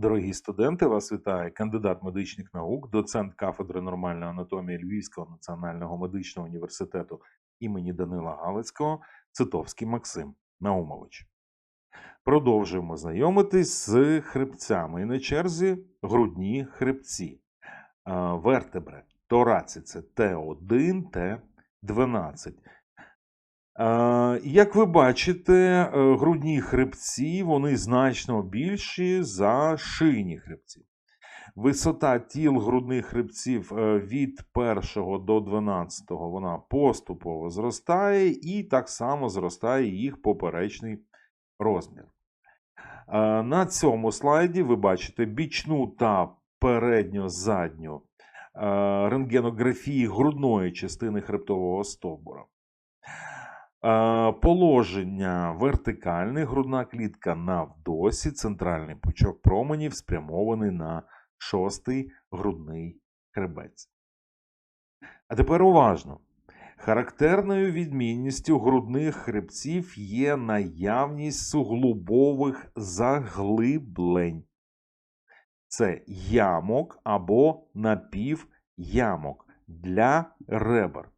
Дорогі студенти, вас вітає кандидат медичних наук, доцент кафедри нормальної анатомії Львівського національного медичного університету імені Данила Галицького Цитовський Максим Наумович. Продовжуємо знайомитись з хребцями. І на черзі грудні хребці. А, Вертебри, тораці це Т1, Т12. Як ви бачите, е, грудні хребці вони значно більші за шийні хребці. Висота тіл грудних хребців е, від 1 до 12 вона поступово зростає, і так само зростає їх поперечний розмір. На цьому слайді ви бачите бічну та передньо-задню е, рентгенографії грудної частини хребтового стовбура. Положення вертикальне, грудна клітка навдосі, центральний пучок променів спрямований на шостий грудний хребець. А тепер уважно. Характерною відмінністю грудних хребців є наявність суглобових заглиблень. Це ямок або напівямок для ребер.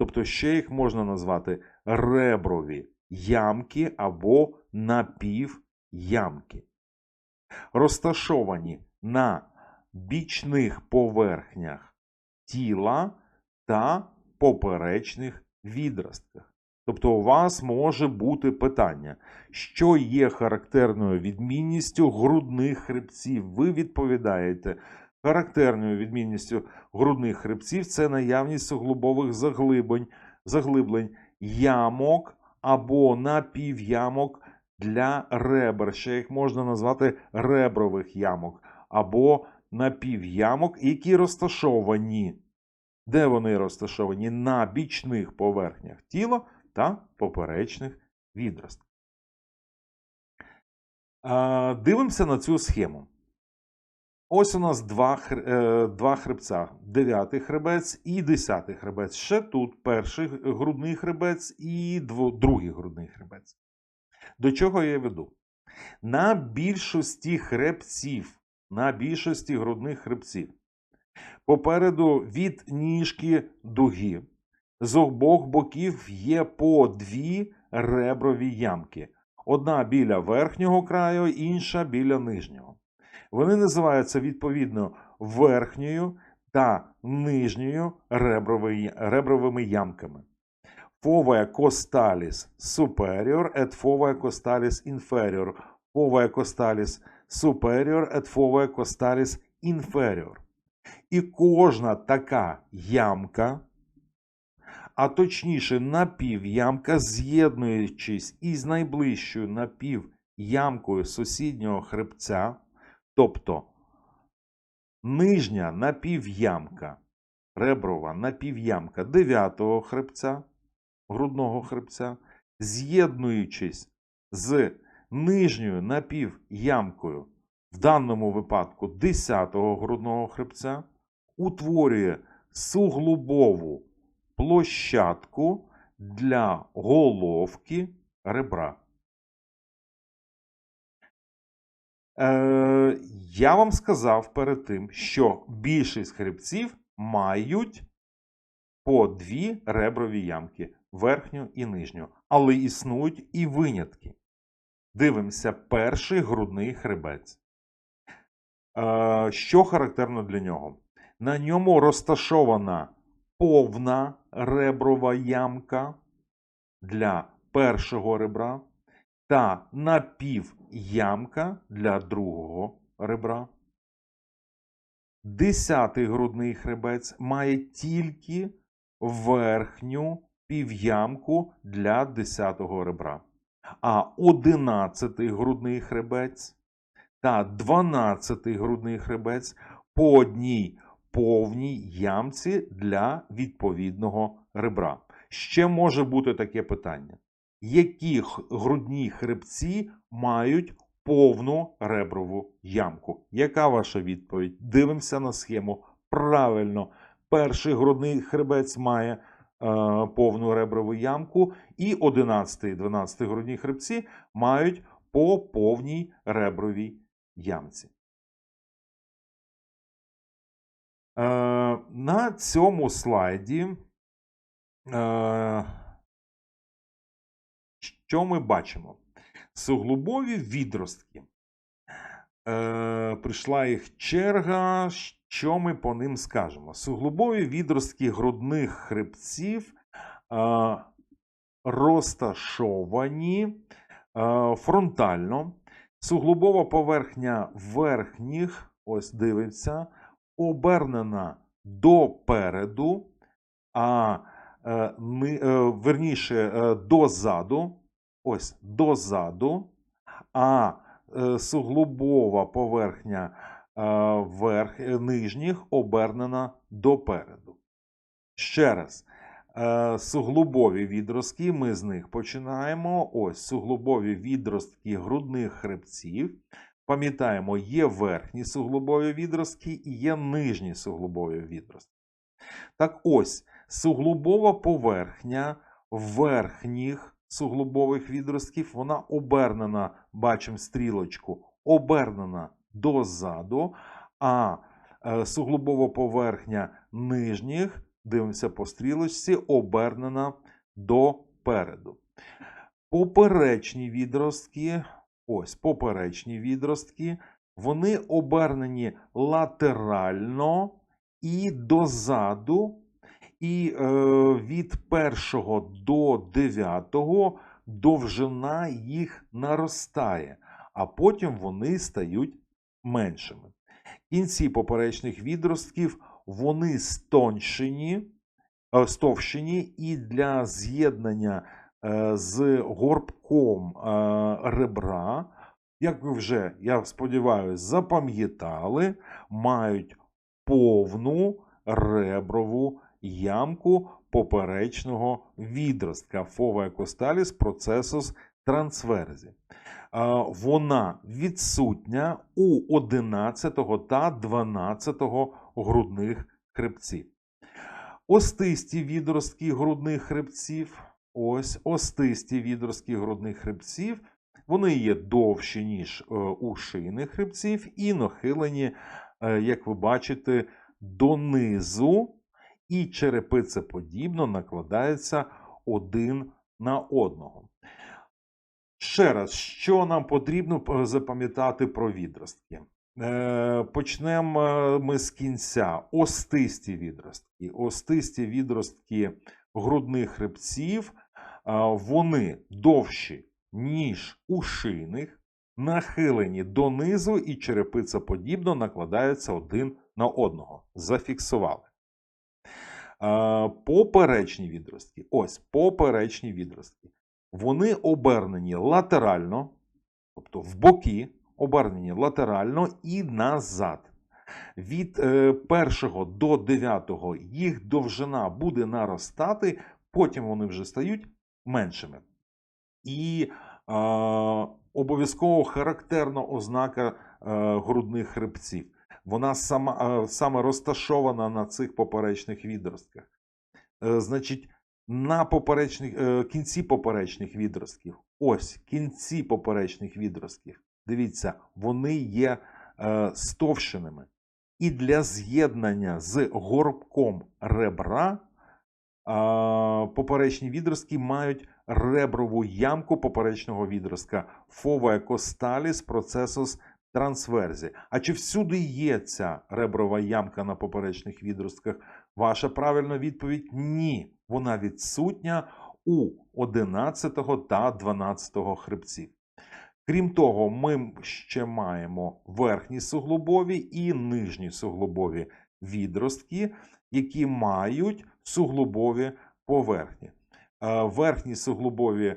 Тобто ще їх можна назвати реброві ямки або напівямки. Розташовані на бічних поверхнях тіла та поперечних відростках. Тобто у вас може бути питання, що є характерною відмінністю грудних хребців. Ви відповідаєте, характерною відмінністю грудних хребців це наявність суглобових заглиблень, заглиблень ямок або напівямок для ребер. Ще їх можна назвати ребрових ямок або напівямок, які розташовані. Де вони розташовані? На бічних поверхнях тіла та поперечних відростках. Дивимося на цю схему. Ось у нас два, е, два хребця: дев'ятий хребець і десятий хребець. Ще тут перший грудний хребець і другий грудний хребець. До чого я веду? На більшості хребців, на більшості грудних хребців, попереду від ніжки дуги, з обох боків є по дві реброві ямки. Одна біля верхнього краю, інша біля нижнього. Вони називаються відповідно верхньою та нижньою реброві- ребровими ямками. Фовая costalis superior et fovea costalis inferior. Fovea costalis superior et fovea costalis inferior. І кожна така ямка, а точніше напівямка, з'єднуючись із найближчою напівямкою сусіднього хребця, тобто нижня напівямка, реброва напівямка дев'ятого хребця, грудного хребця, з'єднуючись з нижньою напівямкою, в даному випадку 10-го грудного хребця, утворює суглобову площадку для головки ребра. Е, я вам сказав перед тим, що більшість хребців мають по дві реброві ямки верхню і нижню, але існують і винятки. Дивимося перший грудний хребець. Е, що характерно для нього? На ньому розташована повна реброва ямка для першого ребра та напівямка для другого ребра. Десятий грудний хребець має тільки верхню півямку для десятого ребра. А одинадцятий грудний хребець та дванадцятий грудний хребець по одній повній ямці для відповідного ребра. Ще може бути таке питання: які грудні хребці мають повну реброву ямку. Яка ваша відповідь? Дивимося на схему. Правильно, перший грудний хребець має. Е, повну реброву ямку, і 11 і 12 грудні хребці мають по повній ребровій ямці. Е, на цьому слайді е, що ми бачимо? Суглобові відростки. Е, прийшла їх черга. Що ми по ним скажемо? Суглобові відростки грудних хребців е, розташовані е, фронтально. Суглобова поверхня верхніх, ось дивиться, обернена допереду, а е, е, верніше е, дозаду. Ось дозаду, а е, суглобова поверхня е, верх, е, нижніх обернена допереду. Ще раз. Суглобові відростки, ми з них починаємо. Ось суглобові відростки грудних хребців. Пам'ятаємо, є верхні суглобові відростки і є нижні суглобові відростки. Так ось, суглобова поверхня верхніх суглобових відростків, вона обернена, бачимо стрілочку, обернена дозаду, а е, суглобова поверхня нижніх, дивимося по стрілочці, обернена допереду. Поперечні відростки, ось поперечні відростки, вони обернені латерально і дозаду, і е, від першого до дев'ятого довжина їх наростає, а потім вони стають меншими. Кінці поперечних відростків вони стоншені, е, стовщені, і для з'єднання е, з горбком ребра, як ви вже, я сподіваюся, запам'ятали, мають повну реброву ямку поперечного відростка фова екосталіс процесус трансверзі. Вона відсутня у 11 та 12 грудних хребців. Остисті відростки грудних хребців. Ось остисті відростки грудних хребців. Вони є довші, ніж е, у шийних хребців, і нахилені, е, як ви бачите, донизу, і черепицеподібно накладаються один на одного. Ще раз, що нам потрібно е, запам'ятати про відростки? Е, Почнемо е, ми з кінця. Остисті відростки. Остисті відростки грудних хребців, вони довші, ніж у шийних, нахилені донизу і черепицеподібно накладаються один на одного. Зафіксували. Поперечні відростки. Ось поперечні відростки. Вони обернені латерально, тобто в боки, обернені латерально і назад. Від е, першого до дев'ятого їх довжина буде наростати, потім вони вже стають меншими. І е, обов'язково характерна ознака е, грудних хребців. Вона сама, е, саме розташована на цих поперечних відростках. Е, значить, на поперечних, е, кінці поперечних відростків. Ось кінці поперечних відростків. Дивіться, вони є стовщеними. І для з'єднання з горбком ребра поперечні відростки мають реброву ямку поперечного відростка фова екосталіс процесус трансверзі. А чи всюди є ця реброва ямка на поперечних відростках? Ваша правильна відповідь ні. Вона відсутня у 11 та 12 хребців. Крім того, ми ще маємо верхні суглобові і нижні суглобові відростки, які мають суглобові поверхні. Е, Верхні суглобові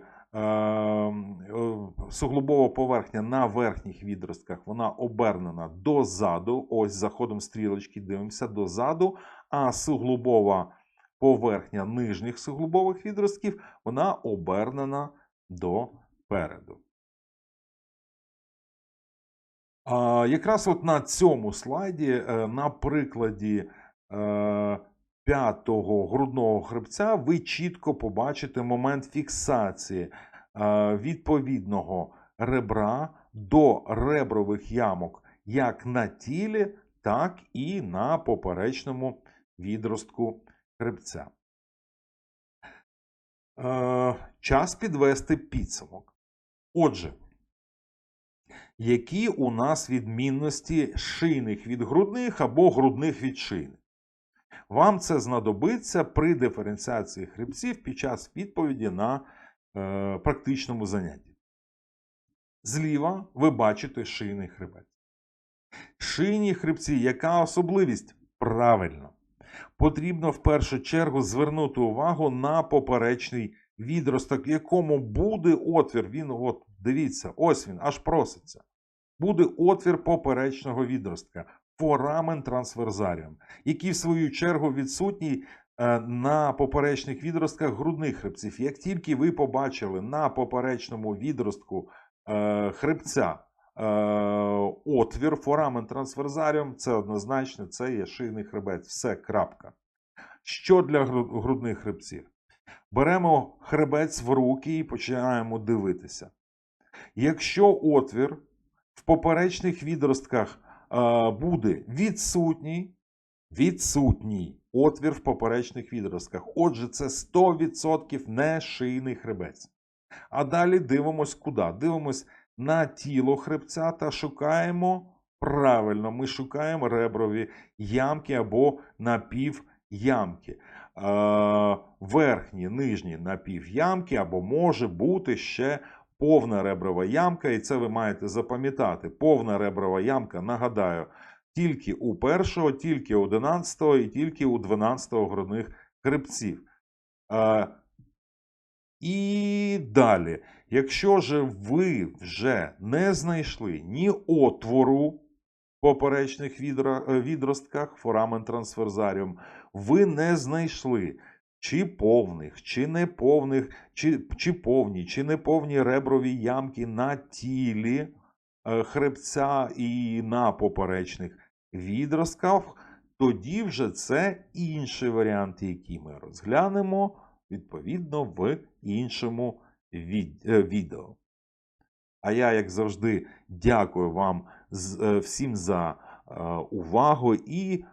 суглобова поверхня на верхніх відростках вона обернена дозаду. Ось за ходом стрілочки дивимося дозаду, а суглобова поверхня нижніх суглобових відростків вона обернена допереду. Якраз от на цьому слайді, е, на прикладі е, п'ятого грудного хребця, ви чітко побачите момент фіксації е, відповідного ребра до ребрових ямок як на тілі, так і на поперечному відростку хребця. Е, час підвести підсумок. Отже, які у нас відмінності шийних від грудних або грудних від шийних? Вам це знадобиться при диференціації хребців під час відповіді на е, практичному занятті. Зліва ви бачите шийний хребець. Шийні хребці, яка особливість? Правильно. Потрібно в першу чергу звернути увагу на поперечний відросток, в якому буде отвір. Він, от, дивіться, ось він, аж проситься. Буде отвір поперечного відростка, форамен трансверзаріум, який в свою чергу відсутній е, на поперечних відростках грудних хребців. Як тільки ви побачили на поперечному відростку е, хребця е, отвір, форамен трансверзаріум, це однозначно, це є шийний хребець. Все, крапка. Що для грудних хребців? Беремо хребець в руки і починаємо дивитися. Якщо отвір в поперечних відростках буде відсутній, відсутній отвір в поперечних відростках. Отже, це 100% не шийний хребець. А далі дивимось куди? Дивимось на тіло хребця та шукаємо правильно, ми шукаємо реброві ямки або напівямки. Верхні, нижні напівямки, або може бути ще повна реброва ямка, і це ви маєте запам'ятати. Повна реброва ямка, нагадаю, тільки у першого, тільки у 11 і тільки у 12 грудних хребців. Е, і далі, якщо же ви вже не знайшли ні отвору в поперечних е, відростках, форамен трансверзаріум, ви не знайшли чи повних, чи неповних, чи, чи повні, чи неповні реброві ямки на тілі е, хребця і на поперечних відростках, тоді вже це інший варіант, який ми розглянемо відповідно в іншому е, відео. А я, як завжди, дякую вам е, всім за увагу і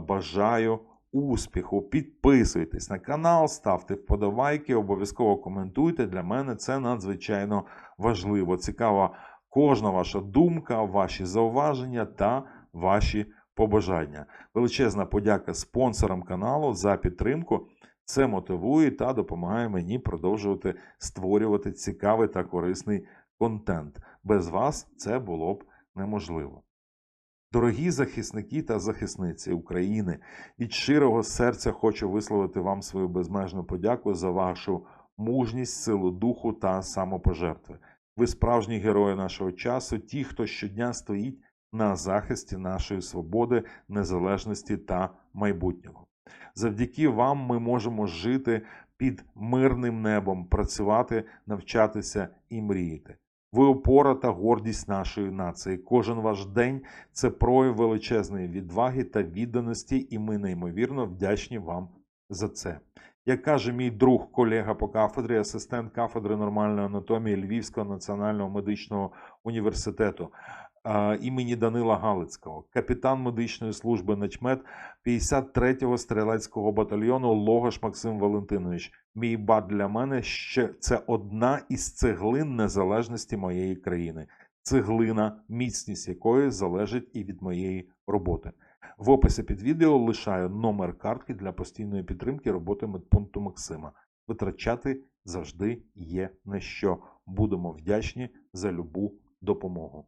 бажаю успіху. Підписуйтесь на канал, ставте вподобайки, обов'язково коментуйте. Для мене це надзвичайно важливо. Цікава кожна ваша думка, ваші зауваження та ваші побажання. Величезна подяка спонсорам каналу за підтримку. Це мотивує та допомагає мені продовжувати створювати цікавий та корисний контент. Без вас це було б неможливо. Дорогі захисники та захисниці України, від щирого серця хочу висловити вам свою безмежну подяку за вашу мужність, силу духу та самопожертви. Ви справжні герої нашого часу, ті, хто щодня стоїть на захисті нашої свободи, незалежності та майбутнього. Завдяки вам ми можемо жити під мирним небом, працювати, навчатися і мріяти. Ви опора та гордість нашої нації. Кожен ваш день це прояв величезної відваги та відданості, і ми неймовірно вдячні вам за це. Як каже мій друг, колега по кафедрі, асистент кафедри нормальної анатомії Львівського національного медичного університету імені Данила Галицького, капітан медичної служби начмет 53-го стрілецького батальйону Логаш Максим Валентинович. Мій бат для мене ще це одна із цеглин незалежності моєї країни. Цеглина, міцність якої залежить і від моєї роботи. В описі під відео лишаю номер картки для постійної підтримки роботи медпункту Максима. Витрачати завжди є на що. Будемо вдячні за любу допомогу.